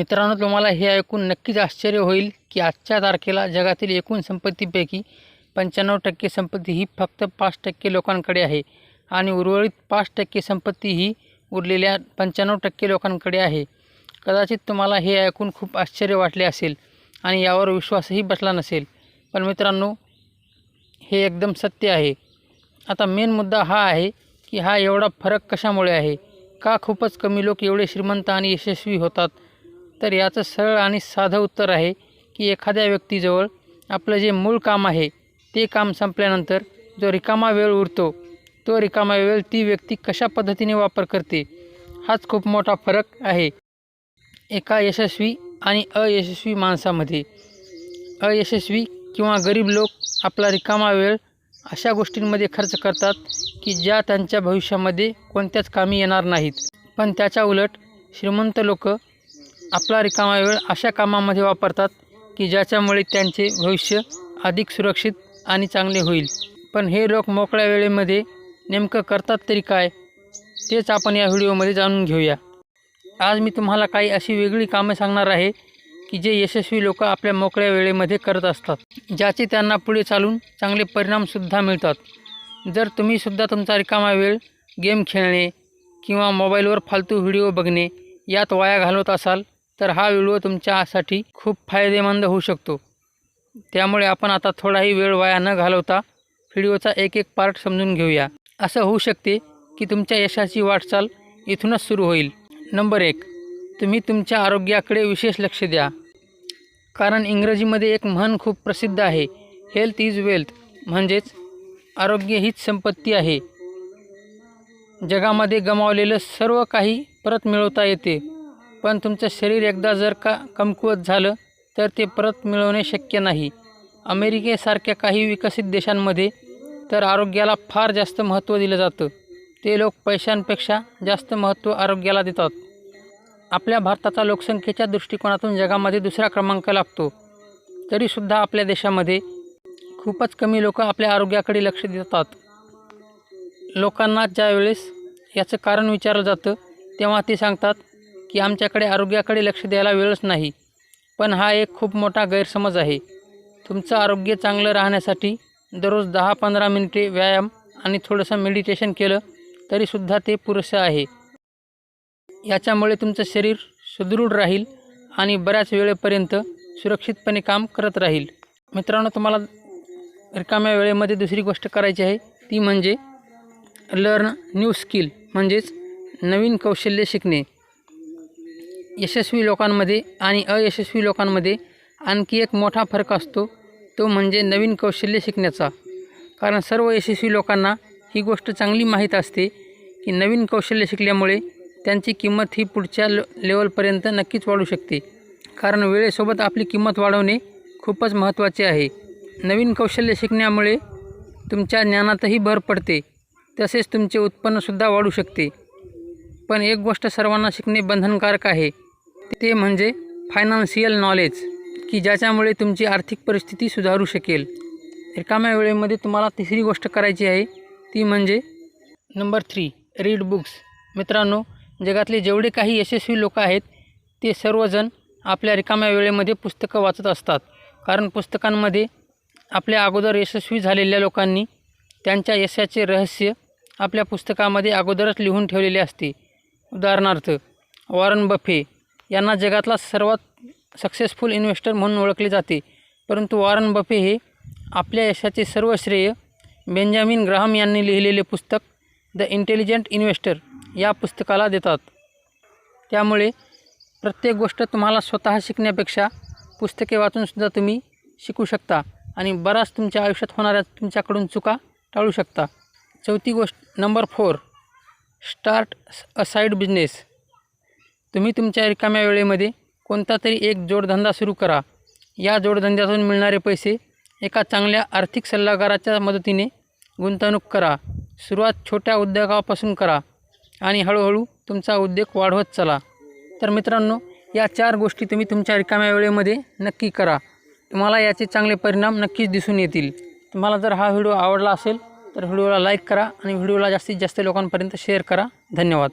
मित्रांनो तुम्हाला हे ऐकून नक्कीच आश्चर्य होईल की आजच्या तारखेला जगातील एकूण संपत्तीपैकी पंच्याण्णव टक्के संपत्ती ही फक्त पाच टक्के लोकांकडे आहे आणि उर्वरित पाच टक्के संपत्ती ही उरलेल्या पंच्याण्णव टक्के लोकांकडे आहे. कदाचित तुम्हाला हे ऐकून खूप आश्चर्य वाटले असेल आणि यावर विश्वासही बसला नसेल. पण मित्रांनो हे एकदम सत्य आहे. आता मेन मुद्दा हा आहे की हा एवढा फरक कशामुळे आहे? का खूपच कमी लोक एवढे श्रीमंत आणि यशस्वी होतात? तर याचं सरळ आणि साधं उत्तर आहे की एखाद्या व्यक्तीजवळ आपलं जे मूळ काम आहे ते काम संपल्यानंतर जो रिकामा वेळ उरतो तो रिकामा वेळ ती व्यक्ती कशा पद्धतीने वापर करते हाच खूप मोठा फरक आहे. एका यशस्वी आणि अयशस्वी माणसामध्ये अयशस्वी किंवा गरीब लोक आपला रिकामा वेळ अशा गोष्टींमध्ये खर्च करतात की ज्या त्यांच्या भविष्यामध्ये कोणत्याच कामी येणार नाहीत. पण त्याच्या उलट श्रीमंत लोक आपला रिकामा वेळ अशा कामामध्ये वापरतात की ज्याच्यामुळे त्यांचे भविष्य अधिक सुरक्षित आणि चांगले होईल. पण हे लोक मोकळ्या वेळेमध्ये नेमकं करतात तरी काय? तेच आपण या व्हिडिओमध्ये जाणून घेऊया. आज मी तुम्हाला काही अशी वेगळी कामं सांगणार आहे की जे यशस्वी लोक आपल्या मोकळ्या वेळेमध्ये करत असतात ज्याचे त्यांना पुढे चालून चांगले परिणामसुद्धा मिळतात. जर तुम्हीसुद्धा तुमचा रिकामा वेळ गेम खेळणे किंवा मोबाईलवर फालतू व्हिडिओ बघणे यात वाया घालवत असाल तर हा व्हिडिओ तुमच्यासाठी खूप फायदेमंद होऊ शकतो. त्यामुळे आपण आता थोडाही वेळ वाया न घालवता व्हिडिओचा एक एक पार्ट समजून घेऊया. असं होऊ शकते की तुमच्या यशाची वाटचाल इथूनच सुरू होईल. नंबर एक तुम्ही तुमच्या आरोग्याकडे विशेष लक्ष द्या. कारण इंग्रजीमध्ये एक म्हण खूप प्रसिद्ध आहे हेल्थ इज वेल्थ म्हणजेच आरोग्य हीच संपत्ती आहे. जगामध्ये गमावलेलं सर्व काही परत मिळवता येते. पण तुमचं शरीर एकदा जर का कमकुवत झालं तर ते परत मिळवणे शक्य नाही. अमेरिकेसारख्या काही विकसित देशांमध्ये तर आरोग्याला फार जास्त महत्त्व दिलं जातं. ते लोक पैशांपेक्षा जास्त महत्त्व आरोग्याला देतात. आपल्या भारताचा लोकसंख्येच्या दृष्टिकोनातून जगामध्ये दुसरा क्रमांक लागतो. तरीसुद्धा आपल्या देशामध्ये खूपच कमी लोक आपल्या आरोग्याकडे लक्ष देतात. लोकांना ज्यावेळेस याचं कारण विचारलं जातं तेव्हा ते सांगतात की आमच्याकडे आरोग्याकडे लक्ष द्यायला वेळच नाही. पण हा एक खूप मोठा गैरसमज आहे. तुमचं आरोग्य चांगलं राहण्यासाठी दररोज दहा पंधरा मिनिटे व्यायाम आणि थोडंसं मेडिटेशन केलं तरीसुद्धा ते पुरेसं आहे. याच्यामुळे तुमचं शरीर सुदृढ राहील आणि बऱ्याच वेळेपर्यंत सुरक्षितपणे काम करत राहील. मित्रांनो तुम्हाला रिकाम्या वेळेमध्ये दुसरी गोष्ट करायची आहे ती म्हणजे लर्न न्यू स्किल म्हणजेच नवीन कौशल्य शिकणे. यशस्वी लोकांमध्ये आणि अयशस्वी लोकांमध्ये आणखी एक मोठा फरक असतो तो म्हणजे नवीन कौशल्य शिकण्याचा. कारण सर्व यशस्वी लोकांना ही गोष्ट चांगली माहीत असते की नवीन कौशल्य शिकल्यामुळे त्यांची किंमत ही पुढच्या ल लेवलपर्यंत नक्कीच वाढू शकते. कारण वेळेसोबत आपली किंमत वाढवणे खूपच महत्त्वाचे आहे. नवीन कौशल्य शिकण्यामुळे तुमच्या ज्ञानातही भर पडते तसेच तुमचे उत्पन्नसुद्धा वाढू शकते. पण एक गोष्ट सर्वांना शिकणे बंधनकारक आहे ते म्हणजे फायनान्शियल नॉलेज की ज्याच्यामुळे तुमची आर्थिक परिस्थिती सुधारू शकेल. रिकाम्या वेळेमध्ये तुम्हाला तिसरी गोष्ट करायची आहे ती म्हणजे नंबर थ्री रीड बुक्स मित्रांनो जगातले जेवढे काही यशस्वी लोक आहेत ते सर्वजण आपल्या रिकाम्या वेळेमध्ये पुस्तकं वाचत असतात. कारण पुस्तकांमध्ये आपल्या अगोदर यशस्वी झालेल्या लोकांनी त्यांच्या यशाचे रहस्य आपल्या पुस्तकामध्ये अगोदरच लिहून ठेवलेले असते. उदाहरणार्थ वॉरन बफे यांना जगातला सर्वात सक्सेसफुल इन्व्हेस्टर म्हणून ओळखले जाते. परंतु वॉरन बफे हे आपल्या यशाचे सर्व श्रेय बेंजामिन ग्राहम यांनी लिहिलेले पुस्तक द इंटेलिजंट इन्व्हेस्टर या पुस्तकाला देतात. त्यामुळे प्रत्येक गोष्ट तुम्हाला स्वतः शिकण्यापेक्षा पुस्तके वाचूनसुद्धा तुम्ही शिकू शकता आणि बराच तुमच्या आयुष्यात होणाऱ्या तुमच्याकडून चुका टाळू शकता. चौथी गोष्ट number four start a side business तुम्ही तुमच्या रिकाम्या वेळेमध्ये कोणता तरी एक जोडधंदा सुरू करा. या जोडधंद्यातून मिळणारे पैसे एका चांगल्या आर्थिक सल्लागाराच्या मदतीने गुंतवणूक करा. सुरुवात छोट्या उद्योगापासून करा आणि हळूहळू तुमचा उद्योग वाढवत चला. तर मित्रांनो या चार गोष्टी तुम्ही तुमच्या रिकाम्या वेळेमध्ये नक्की करा. तुम्हाला याचे चांगले परिणाम नक्कीच दिसून येतील. तुम्हाला जर हा व्हिडिओ आवडला असेल तर व्हिडिओला लाईक करा आणि व्हिडिओला जास्तीत जास्त लोकांपर्यंत शेअर करा. धन्यवाद.